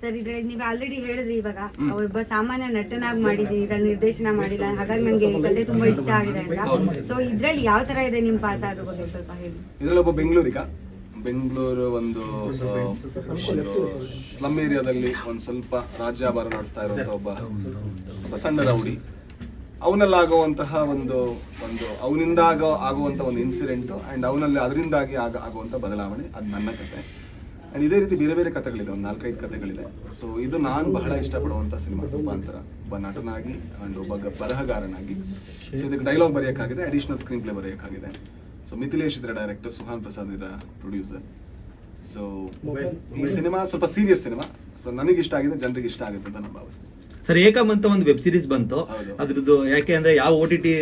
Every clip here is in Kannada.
ಸರ್ ಇದ್ರಲ್ಲಿ ನೀವು ಆಲ್ರೆಡಿ ಹೇಳಿದ್ರಿ ಇವಾಗ. ಒಬ್ಬ ಸಾಮಾನ್ಯ ನಟನಾಗಿ ಮಾಡಿದೀನಿ ಇದ್ರಲ್ಲಿ ನಿರ್ದೇಶನ ಮಾಡಿಲ್ಲ ಹಾಗಾಗಿ ನಂಗೆ ಕತೆ ತುಂಬಾ ಇಷ್ಟ ಆಗಿದೆ ಅಂತ. ಸೊ ಇದ್ರಲ್ಲಿ ಯಾವ ತರ ಇದೆ ನಿಮ್ ಪಾತ್ರ ಅದ್ರ ಬಗ್ಗೆ ಸ್ವಲ್ಪ ಹೇಳಿ. ಇದರಲ್ಲಿ ಒಬ್ಬ ಬೆಂಗಳೂರಿಗ. ಬೆಂಗಳೂರು ಒಂದು ಸ್ಲಮ್ ಏರಿಯಾದಲ್ಲಿ ಒಂದು ಸ್ವಲ್ಪ ರಾಜ್ಯಾಭಾರ ನಡೆಸ್ತಾ ಇರುವಂತ ಒಬ್ಬ ಒಬ್ಬ ಸಣ್ಣ ರೌಡಿ ಅವನಲ್ಲಾಗುವಂತಹ ಒಂದು ಒಂದು ಅವನಿಂದ ಆಗೋ ಆಗುವಂತ ಒಂದು ಇನ್ಸಿಡೆಂಟ್ ಅಂಡ್ ಅವನಲ್ಲಿ ಅದರಿಂದಾಗಿ ಆಗ ಆಗುವಂತ ಬದಲಾವಣೆ ಅದು ನನ್ನ ಕತೆ. ಅಂಡ್ ಇದೇ ರೀತಿ ಬೇರೆ ಬೇರೆ ಕಥೆಗಳಿದೆ ಒಂದು ನಾಲ್ಕೈದು ಕಥೆಗಳಿದೆ. ಸೊ ಇದು ನಾನು ಬಹಳ ಇಷ್ಟಪಡುವಂತ ಸಿನಿಮಾ ರೂಪಾಂತರ. ಒಬ್ಬ ನಟನಾಗಿ ಅಂಡ್ ಒಬ್ಬ ಬರಹಗಾರನಾಗಿ. ಸೊ ಇದಕ್ಕೆ ಡೈಲಾಗ್ ಬರೆಯೋಕ್ಕಾಗಿದೆ ಅಡಿಷನಲ್ ಸ್ಕ್ರೀನ್ ಪ್ಲೇ ಬರೆಯೋಕ್ಕಾಗಿದೆ. ಸೊ ಮಿಥಿಲೇಶ್ ಇದರ ಡೈರೆಕ್ಟರ್ ಸುಹಾನ್ ಪ್ರಸಾದ್ ಇದರ ಪ್ರೊಡ್ಯೂಸರ್ ಸೊ ಈ ಸಿನಿಮಾ ಸ್ವಲ್ಪ ಸೀರಿಯಸ್ ಸಿನಿಮಾ. ಸೊ ನನಗೆ ಇಷ್ಟ ಆಗಿದೆ ಜನರಿಗೆ ಇಷ್ಟ ಆಗುತ್ತೆ ಅಂತ ನಾನು ಭಾವಿಸ್ತೀನಿ. ಸರ್ ಏಕಮ್ ಅಂತ ಒಂದು ವೆಬ್ ಸೀರೀಸ್ ಬಂತು. ಅದ್ರದ್ದು ಯಾಕೆ ಅಂದ್ರೆ ಯಾವ ಓ ಟಿ ಟಿ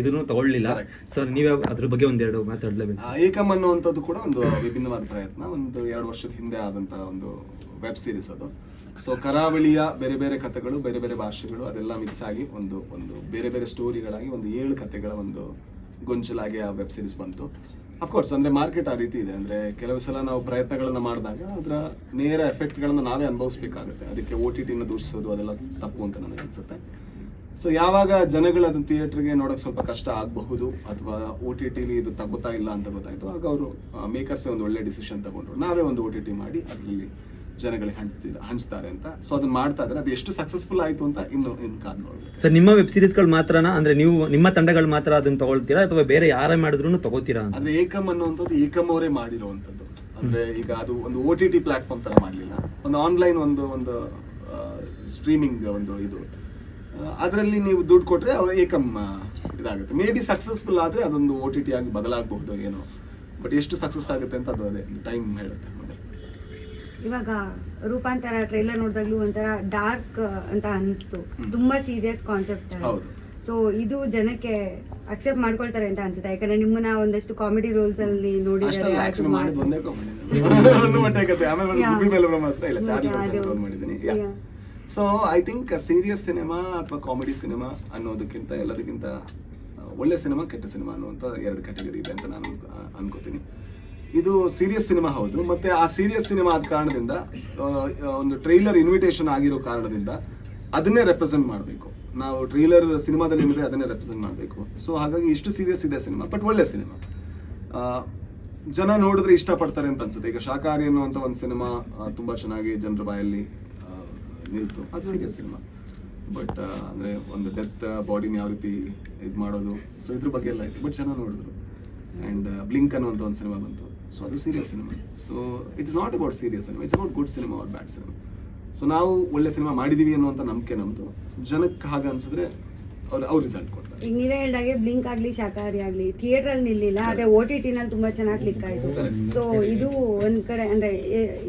ಇದನ್ನು ತಗೊಳ್ಳಿಲ್ಲ. ಸರ್ ನೀವೇ ಅದ್ರ ಬಗ್ಗೆ ಒಂದೆರಡು ಮಾತಾಡ್ಲೇಬೇಕು ಏಕಮ್ ಅನ್ನುವಂಥದ್ದು ಕೂಡ ಒಂದು ವಿಭಿನ್ನವಾದ ಪ್ರಯತ್ನ. ಒಂದು ಎರಡು ವರ್ಷದ ಹಿಂದೆ ಆದಂತ ಒಂದು ವೆಬ್ ಸೀರೀಸ್ ಅದು. ಸೊ ಕರಾವಳಿಯ ಬೇರೆ ಬೇರೆ ಕಥೆಗಳು ಬೇರೆ ಬೇರೆ ಭಾಷೆಗಳು ಅದೆಲ್ಲ ಮಿಕ್ಸ್ ಆಗಿ ಒಂದು ಒಂದು ಬೇರೆ ಬೇರೆ ಸ್ಟೋರಿಗಳಾಗಿ ಒಂದು ಏಳು ಕಥೆಗಳ ಒಂದು ಗೊಂಚಲಾಗಿ ಆ ವೆಬ್ ಸೀರೀಸ್ ಬಂತು. ಅಫ್ಕೋರ್ಸ್ ಅಂದ್ರೆ ಮಾರ್ಕೆಟ್ ಆ ರೀತಿ ಇದೆ. ಅಂದ್ರೆ ಕೆಲವು ಸಲ ನಾವು ಪ್ರಯತ್ನಗಳನ್ನ ಮಾಡಿದಾಗ ಅದರ ನೇರ ಎಫೆಕ್ಟ್ಗಳನ್ನ ನಾವೇ ಅನುಭವಿಸ್ಬೇಕಾಗುತ್ತೆ. ಅದಕ್ಕೆ ಓ ಟಿ ಟಿನ ದೂಷಿಸೋದು ಅದೆಲ್ಲ ತಪ್ಪು ಅಂತ ನನಗೆ ಅನ್ಸುತ್ತೆ. ಸೊ ಯಾವಾಗ ಜನಗಳು ಅದನ್ನ ಥಿಯೇಟರ್ಗೆ ನೋಡೋಕೆ ಸ್ವಲ್ಪ ಕಷ್ಟ ಆಗಬಹುದು ಅಥವಾ ಓ ಟಿ ಟಿಲಿ ಇದು ತಗೋತಾ ಇಲ್ಲ ಅಂತ ಗೊತ್ತಾಯಿತು, ಆಗ ಅವರು ಮೇಕರ್ಸೇ ಒಂದು ಒಳ್ಳೆ ಡಿಸಿಷನ್ ತಗೊಂಡ್ರು. ನಾವೇ ಒಂದು ಓ ಟಿ ಟಿ ಮಾಡಿ ಅದರಲ್ಲಿ ಜನಗಳಿಗೆ ಹಂಚ್ತಿಲ್ಲ ಹಂಚ್ತಾರೆ ಅಂತ. ಸೊ ಅದನ್ನ ಮಾಡ್ತಾ ಇದ್ರೆ ಅದು ಎಷ್ಟು ಸಕ್ಸಸ್ಫುಲ್ ಆಯ್ತು ಅಂತ ಇನ್ನು ಇನ್ ಕಾದ್ ನೋಡ್ಬೇಕು. ಸರ್ ನಿಮ್ಮ ವೆಬ್ ಸೀರೀಸ್ಗಳು ಮಾತ್ರನಾ? ಅಂದ್ರೆ ನೀವು ನಿಮ್ಮ ತಂಡಗಳು ಮಾತ್ರ ಅದನ್ನ ತಗೊಳ್ತೀರಾ? ಅಥವಾ ಬೇರೆ ಯಾರೇ ಮಾಡಿದ್ರು ತಗೋತೀರಾ ಅಂದ್ರೆ ಏಕಮ್ ಅನ್ನುವಂಥದ್ದು ಏಕಮ್ ಅವರೇ ಮಾಡಿರುವಂಥದ್ದು. ಅಂದ್ರೆ ಈಗ ಅದು ಒಂದು ಓ ಟಿ ಟಿ ಪ್ಲಾಟ್ಫಾರ್ಮ್ ತರ ಮಾಡಲಿಲ್ಲ. ಒಂದು ಆನ್ಲೈನ್ ಒಂದು ಒಂದು ಸ್ಟ್ರೀಮಿಂಗ್ ಒಂದು ಇದು. ಅದರಲ್ಲಿ ನೀವು ದುಡ್ಡು ಕೊಟ್ಟರೆ ಏಕಂ ಏಕಮ್ ಇದಾಗುತ್ತೆ. ಮೇ ಬಿ ಸಕ್ಸಸ್ಫುಲ್ ಆದ್ರೆ ಅದೊಂದು ಓ ಟಿ ಟಿ ಆಗಿ ಬದಲಾಗಬಹುದು ಏನೋ. ಬಟ್ ಎಷ್ಟು ಸಕ್ಸಸ್ ಆಗುತ್ತೆ ಅಂತ ಅದು ಅದೇ ಟೈಮ್ ಹೇಳುತ್ತೆ. ಇವಾಗ ರೂಪಾಂತರ ಟ್ರೈಲರ್ ನೋಡಿದಾಗ್ಲೂ ಒಂಥರ ಡಾರ್ಕ್ ಅಂತ ಅನಿಸ್ತು ತುಂಬಾ ಸೀರಿಯಸ್ ಕಾನ್ಸೆಪ್ಟ್ ಸೊ ಇದು ಜನಕ್ಕೆ ಅಕ್ಸೆಪ್ಟ್ ಮಾಡ್ಕೊಳ್ತಾರೆ ಅಂತ ಅನ್ಸುತ್ತೆ. ಯಾಕಂದ್ರೆ ನಿಮ್ಮನ್ನ ಒಂದಷ್ಟು ಕಾಮಿಡಿ ರೋಲ್ಸ್ ಅಲ್ಲಿ ನೋಡಿ ನೋಡಿದ್ದಾರೆ so I think serious cinema ಅಥವಾ ಕಾಮಿಡಿ ಸಿನಿಮಾ ಅನ್ನೋದಕ್ಕಿಂತ ಎಲ್ಲದಕ್ಕಿಂತ ಒಳ್ಳೆ ಸಿನಿಮಾ ಕೆಟ್ಟ ಸಿನಿಮಾ ಅನ್ನುವಂಥ ಎರಡು ಕ್ಯಾಟಗರಿ ಇದೆ ಅಂತ ನಾನು ಅನ್ಕೋತೀನಿ. ಇದು ಸೀರಿಯಸ್ ಸಿನಿಮಾ ಹೌದು. ಮತ್ತೆ ಆ ಸೀರಿಯಸ್ ಸಿನಿಮಾ ಆದ ಕಾರಣದಿಂದ ಒಂದು ಟ್ರೈಲರ್ ಇನ್ವಿಟೇಷನ್ ಆಗಿರೋ ಕಾರಣದಿಂದ ಅದನ್ನೇ ರೆಪ್ರೆಸೆಂಟ್ ಮಾಡಬೇಕು. ನಾವು ಟ್ರೈಲರ್ ಸಿನಿಮಾದಲ್ಲಿ ಏನಿದೆ ಅದನ್ನೇ ರೆಪ್ರೆಸೆಂಟ್ ಮಾಡಬೇಕು. ಸೊ ಹಾಗಾಗಿ ಇಷ್ಟು ಸೀರಿಯಸ್ ಇದೆ ಸಿನಿಮಾ ಬಟ್ ಒಳ್ಳೆ ಸಿನಿಮಾ ಜನ ನೋಡಿದ್ರೆ ಇಷ್ಟಪಡ್ತಾರೆ ಅಂತ ಅನ್ಸುತ್ತೆ. ಈಗ ಶಾಕಾಹಾರಿ ಅನ್ನುವಂಥ ಒಂದು ಸಿನಿಮಾ ತುಂಬಾ ಚೆನ್ನಾಗಿ ಜನರ ಬಾಯಲ್ಲಿ ನಿಲ್ತು. ಅದು ಸೀರಿಯಸ್ ಸಿನಿಮಾ ಬಟ್ ಅಂದ್ರೆ ಒಂದು ಡೆತ್ ಬಾಡಿನ ಯಾವ ರೀತಿ ಇದು ಮಾಡೋದು. ಸೊ ಇದ್ರ ಬಗ್ಗೆ ಎಲ್ಲ ಆಯ್ತು ಬಟ್ ಜನ ನೋಡಿದ್ರು. ಅಂಡ್ ಬ್ಲಿಂಕ್ ಅನ್ನುವಂಥ ಒಂದು ಸಿನಿಮಾ ಬಂತು. ಸೊ ಅದು serious cinema so it is not about serious cinema it's about good cinema or bad cinema so ನಾವು ಒಳ್ಳೆ ಸಿನಿಮಾ ಮಾಡಿದೀವಿ ಅನ್ನುವಂಥ ನಂಬಿಕೆ ನಮ್ದು. ಜನಕ್ಕೆ ಹಾಗೆ ಅನ್ಸಿದ್ರೆ ಅವ್ರು ಅವ್ರು ರಿಸಲ್ಟ್ ಕೊಡ್ತಾರೆ. ಈಗ ನೀವೇ ಹೇಳಿದಾಗೆ ಬ್ಲಿಂಕ್ ಆಗಲಿ ಶಾಖಾಹಾರಿ ಆಗಲಿ ಥಿಯೇಟರ್ ಅಲ್ಲಿ ನಿಲ್ಲಿಲ್ಲ ಆದರೆ ಓ ಟಿ ಟಿನಲ್ಲಿ ತುಂಬ ಚೆನ್ನಾಗಿ ಕ್ಲಿಕ್ ಆಯ್ತು. ಸೊ ಇದು ಒಂದ್ ಕಡೆ ಅಂದ್ರೆ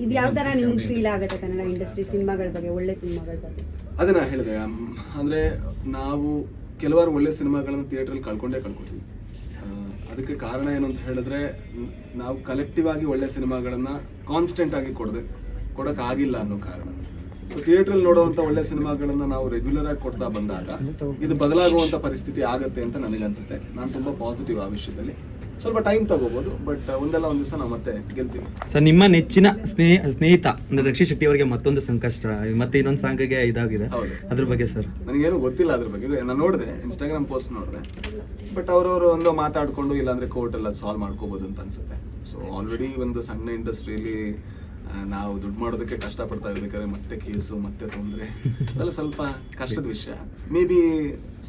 ಇದು ಯಾವ ತರ ನಿಮ್ಗೆ ಫೀಲ್ ಆಗುತ್ತೆ ಕನ್ನಡ ಇಂಡಸ್ಟ್ರಿ ಸಿನಿಮಾಗಳ ಬಗ್ಗೆ ಒಳ್ಳೆ ಸಿನಿಮಾಗಳ ಬಗ್ಗೆ? ಅದನ್ನ ಹೇಳಿದೆ ಅಂದರೆ ನಾವು ಕೆಲವಾರು ಒಳ್ಳೆ ಸಿನಿಮಾಗಳನ್ನು ಥಿಯೇಟ್ರಲ್ಲಿ ಕಳ್ಕೊಂಡೇ ಕಳ್ಕೊತೀವಿ. ಅದಕ್ಕೆ ಕಾರಣ ಏನು ಅಂತ ಹೇಳಿದ್ರೆ ನಾವು ಕಲೆಕ್ಟಿವ್ ಆಗಿ ಒಳ್ಳೆ ಸಿನಿಮಾಗಳನ್ನ ಕಾನ್ಸ್ಟೆಂಟ್ ಆಗಿ ಕೊಡದೆ ಕೊಡಕ್ಕಾಗಿಲ್ಲ ಅನ್ನೋ ಕಾರಣ. ಸೊ ಥಿಯೇಟ್ರಲ್ಲಿ ನೋಡುವಂತ ಒಳ್ಳೆ ಸಿನಿಮಾಗಳನ್ನ ನಾವು ರೆಗ್ಯುಲರ್ ಆಗಿ ಕೊಡ್ತಾ ಬಂದಾಗ ಇದು ಬದಲಾಗುವಂತ ಪರಿಸ್ಥಿತಿ ಆಗುತ್ತೆ ಅಂತ ನನಗೆ ಅನ್ಸುತ್ತೆ ನಾನು ತುಂಬಾ ಪಾಸಿಟಿವ್ ಆ ವಿಷಯದಲ್ಲಿ. ಸ್ವಲ್ಪ ಟೈಮ್ ತಗೋಬಹುದು ಬಟ್ ಒಂದಲ್ಲ ಒಂದ್ ದಿವಸ ನಾವು ಮತ್ತೆ ಗೆಲ್ತೀವಿ ಸರ್ ನಿಮ್ಮ ನೆಚ್ಚಿನ ಸ್ನೇಹ ಸ್ನೇಹಿತ ಅಂದ್ರೆ ರಕ್ಷಿತ್ ಶೆಟ್ಟಿ ಅವರಿಗೆ ಮತ್ತೊಂದು ಸಂಕಷ್ಟ ಮತ್ತೆ ಇನ್ನೊಂದು ಸಾಂಗ್ಗೆ ಇದಾಗಿದೆ. ಹೌದು. ಅದ್ರ ಬಗ್ಗೆ ಸರ್ ನನಗೇನು ಗೊತ್ತಿಲ್ಲ ಅದ್ರ ಬಗ್ಗೆ. ನಾನು ನೋಡಿದೆ ಇನ್ಸ್ಟಾಗ್ರಾಮ್ ಪೋಸ್ಟ್ ನೋಡಿದೆ. ಬಟ್ ಅವ್ರವ್ರು ಒಂದು ಮಾತಾಡ್ಕೊಂಡು ಇಲ್ಲಾಂದ್ರೆ ಕೋರ್ಟ್ ಎಲ್ಲ ಸಾಲ್ವ್ ಮಾಡ್ಕೋಬಹುದು ಅಂತ ಅನ್ಸುತ್ತೆ. ಸೊ ಆಲ್ರೆಡಿ ಒಂದು ಸಣ್ಣ ಇಂಡಸ್ಟ್ರಿಯಲ್ಲಿ ನಾವು ದುಡ್ಡು ಮಾಡೋದಕ್ಕೆ ಕಷ್ಟ ಪಡ್ತಾ ಇರ್ಬೇಕಾದ್ರೆ ಮತ್ತೆ ಕೇಸು ಮತ್ತೆ ತೊಂದರೆ. ಅದೆಲ್ಲ ಸ್ವಲ್ಪ ಕಷ್ಟದ ವಿಷಯ. ಮೇ ಬಿ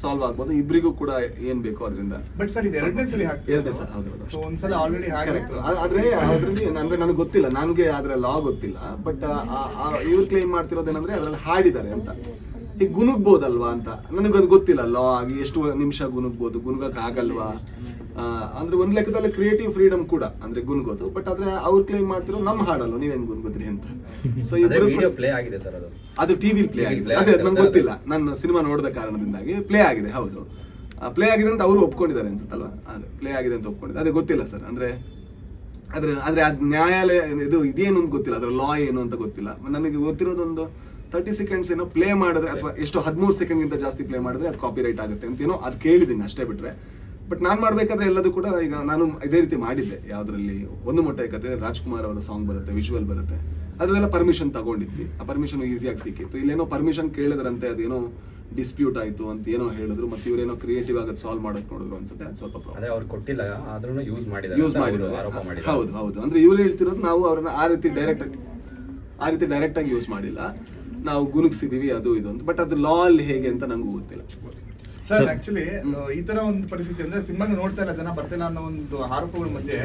ಸಾಲ್ವ್ ಆಗ್ಬೋದು. ಇಬ್ರಿಗೂ ಕೂಡ ಏನ್ ಬೇಕು ಅದರಿಂದ. ಬಟ್ ಸರ್ ಇದು ಎರಡನೇ ಸಲ ಎರಡನೇ ಸಲ ಹೌದು ಸೊ ಒಂದ್ಸಲ ಆಲ್ರೆಡಿ ಆದ್ರೆ ಅದರಲ್ಲಿ ಅಂದ್ರೆ ನನಗೆ ಗೊತ್ತಿಲ್ಲ. ನನಗೆ ಅದ್ರ ಲಾ ಗೊತ್ತಿಲ್ಲ. ಬಟ್ ಇವ್ರು ಕ್ಲೈಮ್ ಮಾಡ್ತಿರೋದೇನಂದ್ರೆ ಅದ್ರಲ್ಲಿ ಹಾಡಿದ್ದಾರೆ ಅಂತ. ಈಗ ಗುನುಗ್ಬೋದಲ್ವಾ ಅಂತ. ನನಗದು ಅದು ಗೊತ್ತಿಲ್ಲ. ಲಾ ಆಗಿ ಎಷ್ಟು ನಿಮಿಷ ಗುನುಗ್ಬೋದು ಗುಣಗಕ್ಕೆ ಆಗಲ್ವಾ ಅಂದ್ರೆ ಒಂದ್ ಲೆಕ್ಕದಲ್ಲಿ ಕ್ರಿಯೇಟಿವ್ ಫ್ರೀಡಮ್ ಕೂಡ ಅಂದ್ರೆ ಗುನ್ಗೋದು. ಬಟ್ ಆದ್ರೆ ಅವ್ರು ಕ್ಲೈಮ್ ಮಾಡ್ತಿರೋ ನಮ್ಮ ಹಾಡಲ್ಲ ನೀವೇನ್ ಗುನ್ಗೋದ್ರಿ ಅಂತ. ಸೊ ಇಬ್ಬರು ಪ್ಲೇ ಆಗಿದೆ ಸರ್ ಅದು. ಅದು ಟಿವಿ ಪ್ಲೇ ಆಗಿದೆ. ಅದೇ ನಂಗೆ ಗೊತ್ತಿಲ್ಲ. ನನ್ನ ಸಿನಿಮಾ ನೋಡಿದ ಕಾರಣದಿಂದಾಗಿ ಪ್ಲೇ ಆಗಿದೆ ಹೌದು. ಪ್ಲೇ ಆಗಿದೆ ಅಂತ ಅವರು ಒಪ್ಕೊಂಡಿದ್ದಾರೆ ಅನ್ಸುತ್ತಲ್ವಾ? ಅದೇ ಪ್ಲೇ ಆಗಿದೆ ಅಂತ ಒಪ್ಕೊಂಡಿದ್ದಾರೆ. ಅದೇ ಗೊತ್ತಿಲ್ಲ ಸರ್. ಅಂದ್ರೆ ಅದ್ರ ಆದ್ರೆ ಅದ್ ನ್ಯಾಯಾಲಯ ಇದು ಇದೇನು ಅಂತ ಗೊತ್ತಿಲ್ಲ. ಅದ್ರ ಲಾ ಏನು ಅಂತ ಗೊತ್ತಿಲ್ಲ. ನನಗೆ ಗೊತ್ತಿರೋದೊಂದು ತರ್ಟಿ ಸೆಕೆಂಡ್ಸ್ ಏನೋ ಪ್ಲೇ ಮಾಡಿದ್ರೆ ಅಥವಾ ಎಷ್ಟು ಹದಿಮೂರು ಸೆಕೆಂಡ್ಗಿಂತ ಜಾಸ್ತಿ ಪ್ಲೇ ಮಾಡಿದ್ರೆ ಅದು ಕಾಪಿ ರೈಟ್ ಆಗುತ್ತೆ ಅಂತ ಏನೋ ಅದು ಕೇಳಿದ್ದೀನಿ ಅಷ್ಟೇ ಬಿಟ್ರೆ. ಬಟ್ ನಾನು ಮಾಡ್ಬೇಕಾದ್ರೆ ಎಲ್ಲದೂ ಕೂಡ ಈಗ ನಾನು ಇದೇ ರೀತಿ ಮಾಡಿದ್ದೆ. ಯಾವ್ದ್ರಲ್ಲಿ ಒಂದು ಮೊಟ್ಟೆ ಕತೆ ರಾಜ್ಕುಮಾರ್ ಅವರ ಸಾಂಗ್ ಬರುತ್ತೆ ವಿಜುವಲ್ ಬರುತ್ತೆ. ಅದನ್ನೆಲ್ಲ ಪರ್ಮಿಷನ್ ತಗೊಂಡಿದ್ವಿ. ಆ ಪರ್ಮಿಷನ್ ಈಸಿಯಾಗಿ ಸಿಕ್ಕಿತ್ತು. ಇಲ್ಲೇನೋ ಪರ್ಮಿಷನ್ ಕೇಳಿದ್ರಂತೆ ಅದೇನೋ ಡಿಸ್ಪ್ಯೂಟ್ ಆಯ್ತು ಅಂತ ಏನೋ ಹೇಳಿದ್ರು ಮತ್ತೆ ಇವರೇನೋ ಕ್ರಿಯೇಟಿವ್ ಆಗಿ ಸಾಲ್ವ್ ಮಾಡಕ್ ನೋಡಿದ್ರು ಅನ್ಸುತ್ತೆ ಅದು ಸ್ವಲ್ಪ ಪ್ರಾಬ್ಲಮ್ ಕೊಟ್ಟಿಲ್ಲ ಆದ್ರೂ ಯೂಸ್ ಮಾಡಿದ್ರು ಯೂಸ್ ಮಾಡಿದ್ದಾರೆ. ಹೌದು ಹೌದು ಅಂದ್ರೆ ಇವ್ರು ಹೇಳ್ತಿರೋದು ನಾವು ಅವ್ರನ್ನ ಆ ರೀತಿ ಡೈರೆಕ್ಟ್ ಆಗಿ ಆ ರೀತಿ ಡೈರೆಕ್ಟ್ ಆಗಿ ಯೂಸ್ ಮಾಡಿಲ್ಲ. ನಾವು ಗುಲುಗ್ಸಿದೀವಿ ಅದು ಇದು ಅಂತ. ಬಟ್ ಅದು ಲಾ ಅಲ್ಲಿ ಹೇಗೆ ಅಂತ ನಂಗೂ ಗೊತ್ತಿಲ್ಲ. ಸರ್. ಆಕ್ಚುಲಿ ಈ ತರ ಒಂದು ಪರಿಸ್ಥಿತಿ ಅಂದ್ರೆ ಸಿನಿಮಾ ನೋಡ್ತಾ ಇಲ್ಲ ಜನ ಬರ್ತಿಲ್ಲ ಅನ್ನೋ ಒಂದು ಆರೋಪಗಳ ಮಧ್ಯೆ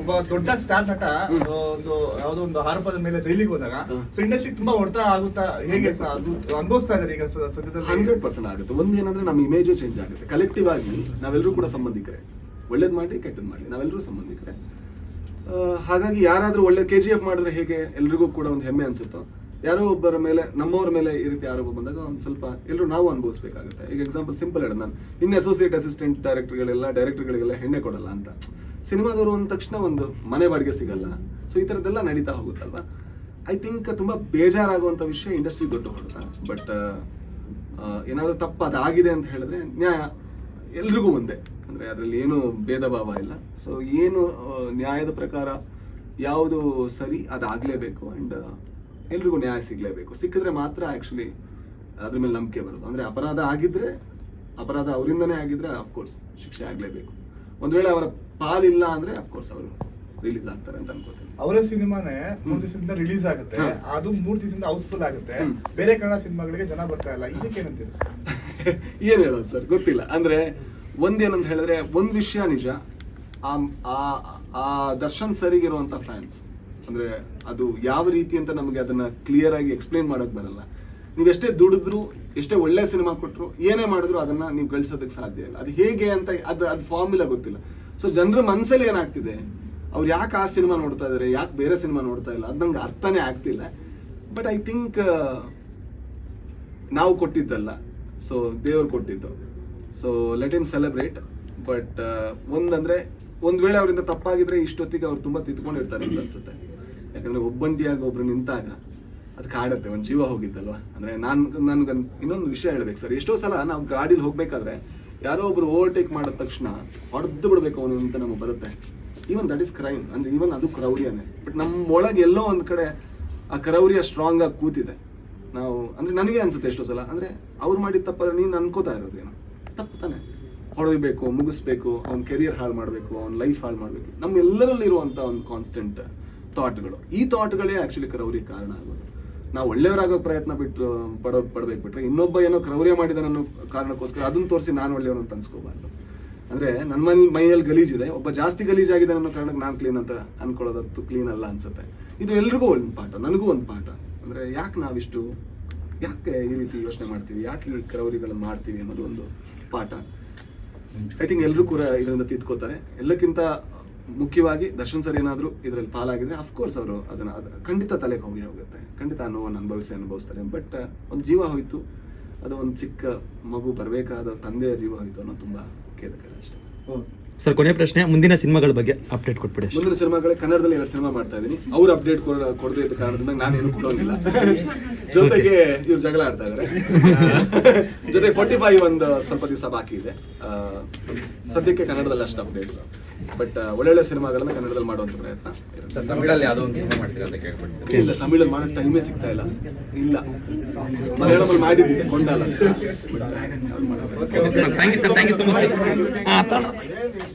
ಒಬ್ಬ ದೊಡ್ಡ ಸ್ಟಾರ್ ನಟ ಒಂದು ಯಾವುದೋ ಒಂದು ಆರೋಪದ ಮೇಲೆ ಜೈಲಿಗೆ ಹೋದಾಗ. ಸೊ ಇಂಡಸ್ಟ್ರಿ ತುಂಬಾ ಹೊಡೆತ ಆಗುತ್ತಾ? ಹೇಗೆ ಸರ್ ಅದು ಅನುಭವಿಸ್ತಾ ಇದಾರೆ ಈಗ ಸದ್ಯದಲ್ಲಿ? ಹಂಡ್ರೆಡ್ ಪರ್ಸೆಂಟ್ ಆಗುತ್ತೆ. ಒಂದು ಏನಂದ್ರೆ ನಮ್ಮ ಇಮೇಜೇ ಚೇಂಜ್ ಆಗುತ್ತೆ. ಕಲೆಕ್ಟಿವ್ ಆಗಿ ನಾವೆಲ್ಲರೂ ಕೂಡ ಸಂಬಂಧಿಕರೇ. ಒಳ್ಳೇದ್ ಮಾಡಿ ಕೆಟ್ಟದ್ ಮಾಡಿ ನಾವೆಲ್ಲರೂ ಸಂಬಂಧಿಕರೇ. ಹಾಗಾಗಿ ಯಾರಾದ್ರೂ ಒಳ್ಳೆ ಕೆ ಜಿ ಎಫ್ ಮಾಡಿದ್ರೆ ಹೇಗೆ ಎಲ್ರಿಗೂ ಕೂಡ ಒಂದು ಹೆಮ್ಮೆ ಅನ್ಸುತ್ತೋ ಯಾರೋ ಒಬ್ಬರ ಮೇಲೆ, ನಮ್ಮವ್ರ ಮೇಲೆ ಈ ರೀತಿ ಆರೋಪ ಬಂದಾಗ ಒಂದು ಸ್ವಲ್ಪ ಎಲ್ಲರೂ ನಾವು ಅನುಭವಿಸಬೇಕಾಗುತ್ತೆ. ಈಗ ಎಕ್ಸಾಂಪಲ್ ಸಿಂಪಲ್ ಹೇಳ ನಾನು ಇನ್ನು ಅಸೋಸಿಯೇಟ್ ಅಸಿಸ್ಟೆಂಟ್ ಡೈರೆಕ್ಟರ್ಗಳೆಲ್ಲ ಡೈರೆಕ್ಟರ್ಗಳಿಗೆಲ್ಲ ಹೆಣ್ಣೆ ಕೊಡಲ್ಲ ಅಂತ. ಸಿನಿಮಾದವರು ಅಂದ ತಕ್ಷಣ ಒಂದು ಮನೆ ಬಾಡಿಗೆ ಸಿಗಲ್ಲ. ಸೊ ಈ ಥರದ್ದೆಲ್ಲ ನಡೀತಾ ಹೋಗುತ್ತಲ್ವ? ಐ ಥಿಂಕ್ ತುಂಬಾ ಬೇಜಾರಾಗುವಂಥ ವಿಷಯ ಇಂಡಸ್ಟ್ರಿ ದೊಡ್ಡ ಹೊಡೆತ. ಬಟ್ ಏನಾದರೂ ತಪ್ಪು ಅದಾಗಿದೆ ಅಂತ ಹೇಳಿದ್ರೆ ನ್ಯಾಯ ಎಲ್ರಿಗೂ ಒಂದೇ. ಅಂದ್ರೆ ಅದರಲ್ಲಿ ಏನು ಭೇದ ಭಾವ ಇಲ್ಲ. ಸೊ ಏನು ನ್ಯಾಯದ ಪ್ರಕಾರ ಯಾವುದು ಸರಿ ಅದಾಗಲೇಬೇಕು. ಅಂಡ್ ಎಲ್ರಿಗೂ ನ್ಯಾಯ ಸಿಗ್ಲೇಬೇಕು. ಸಿಕ್ಕಿದ್ರೆ ಮಾತ್ರ ಆ್ಯಕ್ಚುಲಿ ಅದ್ರ ಮೇಲೆ ನಂಬಿಕೆ ಬರೋದು. ಅಂದ್ರೆ ಅಪರಾಧ ಆಗಿದ್ರೆ ಅಪರಾಧ ಅವರಿಂದನೇ ಆಗಿದ್ರೆ ಅಫ್ಕೋರ್ಸ್ ಶಿಕ್ಷೆ ಆಗ್ಲೇಬೇಕು. ಒಂದ್ ವೇಳೆ ಅವರ ಪಾಲಿಲ್ಲ ಅಂದ್ರೆ ಅಫ್ಕೋರ್ಸ್ ಅವರು ರಿಲೀಸ್ ಆಗ್ತಾರೆ ಅಂತ ಅನ್ಕೋತೀನಿ. ಅವರ ಸಿನಿಮಾನೇ ಮೂರ್ ದಿವಸದಿಂದ ರಿಲೀಸ್ ಆಗುತ್ತೆ. ಅದು ಮೂರ್ ದಿವಸದಿಂದ ಹೌಸ್ಫುಲ್ ಆಗುತ್ತೆ. ಬೇರೆ ಕನ್ನಡ ಸಿನಿಮಾಗಳಿಗೆ ಜನ ಬರ್ತಾ ಇಲ್ಲ. ಇದಕ್ಕೆ ಏನಂತೀರಿ ಏನ್ ಹೇಳೋದು ಸರ್? ಗೊತ್ತಿಲ್ಲ. ಅಂದ್ರೆ ಒಂದೇನಂತ ಹೇಳಿದ್ರೆ ಒಂದ್ ವಿಷಯ ನಿಜ. ಆ ದರ್ಶನ್ ಸರಿಗಿರುವಂತ ಫ್ಯಾನ್ಸ್ ಅಂದ್ರೆ ಅದು ಯಾವ ರೀತಿ ಅಂತ ನಮಗೆ ಅದನ್ನ ಕ್ಲಿಯರ್ ಆಗಿ ಎಕ್ಸ್ಪ್ಲೈನ್ ಮಾಡೋಕ್ ಬರಲ್ಲ. ನೀವು ಎಷ್ಟೇ ದುಡಿದ್ರು, ಎಷ್ಟೇ ಒಳ್ಳೆ ಸಿನಿಮಾ ಕೊಟ್ಟರು ಏನೇ ಮಾಡಿದ್ರು ಅದನ್ನ ನೀವು ಗಳಿಸೋದಕ್ಕೆ ಸಾಧ್ಯ ಇಲ್ಲ. ಅದು ಹೇಗೆ ಅಂತ ಅದು ಅದು ಫಾರ್ಮುಲಾ ಗೊತ್ತಿಲ್ಲ. ಸೊ ಜನರ ಮನಸ್ಸಲ್ಲಿ ಏನಾಗ್ತಿದೆ? ಅವ್ರು ಯಾಕೆ ಆ ಸಿನಿಮಾ ನೋಡ್ತಾ ಇದಾರೆ, ಯಾಕೆ ಬೇರೆ ಸಿನಿಮಾ ನೋಡ್ತಾ ಇಲ್ಲ ಅದು ನಂಗೆ ಅರ್ಥನೇ ಆಗ್ತಿಲ್ಲ. ಬಟ್ ಐ ಥಿಂಕ್ ನಾವು ಕೊಟ್ಟಿದ್ದಲ್ಲ. ಸೊ ದೇವ್ರು ಕೊಟ್ಟಿದ್ದು. So let him celebrate but ಒಂದಂದ್ರೆ, ಒಂದ್ ವೇಳೆ ಅವರಿಂದ ತಪ್ಪಾಗಿದ್ರೆ ಇಷ್ಟೊತ್ತಿಗೆ ಅವ್ರು ತುಂಬಾ ತಿದ್ಕೊಂಡಿರ್ತಾರೆ ಅಂತ ಅನ್ಸುತ್ತೆ. ಯಾಕಂದ್ರೆ ಒಬ್ಬಂಟಿಯಾಗಿ ಒಬ್ರು ನಿಂತಾಗ ಅದು ಕಾಡತ್ತೆ, ಒಂದು ಜೀವ ಹೋಗಿದ್ದಲ್ವಾ ಅಂದ್ರೆ ನಾನು, ನನ್ಗೆ ಇನ್ನೊಂದು ವಿಷಯ ಹೇಳ್ಬೇಕು ಸರ್. ಎಷ್ಟೋ ಸಲ ನಾವು ಗಾಡೀಲಿ ಹೋಗ್ಬೇಕಾದ್ರೆ ಯಾರೋ ಒಬ್ರು ಓವರ್ಟೇಕ್ ಮಾಡಿದ ತಕ್ಷಣ ಹೊಡೆದು ಬಿಡ್ಬೇಕು ಅವನು ಅಂತ ನಮಗೆ ಬರುತ್ತೆ. ಈವನ್ ದಟ್ ಇಸ್ ಕ್ರೈಮ್ ಅಂದ್ರೆ ಈವನ್ ಅದು ಕ್ರೌರ್ಯನೇ. ಬಟ್ ನಮ್ಮ ಒಳಗೆ ಎಲ್ಲೋ ಒಂದು ಕಡೆ ಆ ಕ್ರೌರ್ಯ ಸ್ಟ್ರಾಂಗ್ ಆಗಿ ಕೂತಿದೆ. ನಾವು, ಅಂದ್ರೆ ನನಗೆ ಅನ್ಸುತ್ತೆ ಎಷ್ಟೋ ಸಲ. ಅಂದ್ರೆ ಅವ್ರು ಮಾಡಿದ ತಪ್ಪಾದ್ರೆ ನೀನು ಅನ್ಕೋತಾ ಇರೋದೇನು? ತಪ್ಪು ತಾನೆ. ಹೊಡೆಯಬೇಕು ಮುಗಿಸ್ಬೇಕು, ಅವ್ನ ಕೆರಿಯರ್ ಹಾಳು ಮಾಡಬೇಕು, ಅವ್ನ ಲೈಫ್ ಹಾಳು ಮಾಡಬೇಕು. ನಮ್ಮೆಲ್ಲರಲ್ಲಿರುವಂತ ಒಂದು ಕಾನ್ಸ್ಟೆಂಟ್ ಥಾಟ್ಗಳು. ಈ ಥಾಟ್ಗಳೇ ಆ್ಯಕ್ಚುಲಿ ಕ್ರೌರಿ ಕಾರಣ ಆಗೋದು ನಾವು ಒಳ್ಳೆಯವರಾಗೋ ಪ್ರಯತ್ನ ಬಿಟ್ಟು ಪಡೋ ಪಡ್ಬೇಕು ಬಿಟ್ರೆ ಇನ್ನೊಬ್ಬ ಏನೋ ಕ್ರೌರ್ಯ ಮಾಡಿದ ಅನ್ನೋ ಕಾರಣಕ್ಕೋಸ್ಕರ ಅದನ್ನ ತೋರಿಸಿ ನಾನು ಒಳ್ಳೆಯವನು ಅಂತ ಅನ್ಸ್ಕೋಬಾರ್ದು. ಅಂದ್ರೆ ನನ್ನ ಮನೆ, ಮೈಯಲ್ಲಿ ಗಲೀಜಿದೆ ಒಬ್ಬ ಜಾಸ್ತಿ ಗಲೀಜಾಗಿದೆ ಅನ್ನೋ ಕಾರಣಕ್ಕೆ ನಾನು ಕ್ಲೀನ್ ಅಂತ ಅನ್ಕೊಳ್ಳೋದತ್ತು ಕ್ಲೀನ್ ಅಲ್ಲ ಅನ್ಸುತ್ತೆ. ಇದು ಎಲ್ರಿಗೂ ಒಂದು ಪಾಠ, ನನಗೂ ಒಂದು ಪಾಠ. ಅಂದ್ರೆ ಯಾಕೆ ನಾವಿಷ್ಟು, ಯಾಕೆ ಈ ರೀತಿ ಯೋಚನೆ ಮಾಡ್ತೀವಿ, ಯಾಕೆ ಈ ಕ್ರೌರಿಗಳನ್ನು ಮಾಡ್ತೀವಿ ಅನ್ನೋದು ಒಂದು ಪಾಠ. ಐ ಥಿಂಕ್ ಎಲ್ಲರೂ ಕೂಡ ಇದರಿಂದ ತಿದ್ಕೋತಾರೆ. ಎಲ್ಲಕ್ಕಿಂತ ಮುಖ್ಯವಾಗಿ ದರ್ಶನ್ ಸರ್ ಏನಾದರೂ ಇದರಲ್ಲಿ ಪಾಲಾಗಿದ್ರೆ ಅಫ್ಕೋರ್ಸ್ ಅವರು ಅದನ್ನ ಅದ್- ಖಂಡಿತ ತಲೆಗೆ ಹೋಗಿ ಹೋಗುತ್ತೆ. ಖಂಡಿತ ನೋವನ್ನು ಅನುಭವಿಸಿ ಅನುಭವಿಸ್ತಾರೆ. ಬಟ್ ಒಂದು ಜೀವ ಹೋಯ್ತು. ಅದು ಒಂದು ಚಿಕ್ಕ ಮಗು ಬರಬೇಕಾದ ತಂದೆಯ ಜೀವ ಹೋಯ್ತು ಅನ್ನೋದು ತುಂಬಾ ಖೇದಕರ ಅಷ್ಟೇ. ಸರ್ ಕೊನೆ ಪ್ರಶ್ನೆ ಮುಂದಿನ ಸಿನಿಮಾಗಳ ಬಗ್ಗೆ ಅಪ್ಡೇಟ್ ಕೊಟ್ಬಿಡಿ. ಮುಂದಿನ ಸಿನಿಮಾಗಳೇ ಕನ್ನಡದಲ್ಲಿ ಎರಡು ಸಿನಿಮಾ ಮಾಡ್ತಾ ಇದ್ದೀನಿ. ಅವ್ರ ಅಪ್ಡೇಟ್ ಕೊಡದೇ ಇದ್ದ ಕಾರಣದಿಂದ ನಾನೇನು ಕೊಡೋಂಗಿಲ್ಲ ಜೊತೆಗೆ ಇವ್ರು ಜಗಳ ಆಡ್ತಾ ಇದಾರೆ. ಜೊತೆಗೆ ಫೋರ್ಟಿ ಫೈವ್ ಒಂದು ಸ್ವಲ್ಪ ದಿವಸ ಬಾಕಿ ಇದೆ. ಸದ್ಯಕ್ಕೆ ಕನ್ನಡದಲ್ಲಿ ಅಷ್ಟು ಅಪ್ಡೇಟ್ಸ್ ಬಟ್ ಒಳ್ಳೊಳ್ಳೆ ಸಿನಿಮಾಗಳನ್ನ ಕನ್ನಡದಲ್ಲಿ ಮಾಡುವಂತ ಪ್ರಯತ್ನ ಇರುತ್ತೆ. ಸರ್ ತಮಿಳಲ್ಲಿ ಯಾವುದೋ ಒಂದು ಸಿನಿಮಾ ಮಾಡ್ತೀರಾ ಅಂತ ಕೇಳ್ಬಿಟ್ಟು ಇಲ್ಲ ತಮಿಳಲ್ಲಿ ಮಾಡೋ ಟೈಮೇ ಸಿಗ್ತಾ ಇಲ್ಲ. ಇಲ್ಲ. ಮಲಯಾಳಮಲ್ಲಿ ಮಾಡಿದ್ದಿದೆ ಕೊಂಡಲ್ಲ thank you sir thank you so much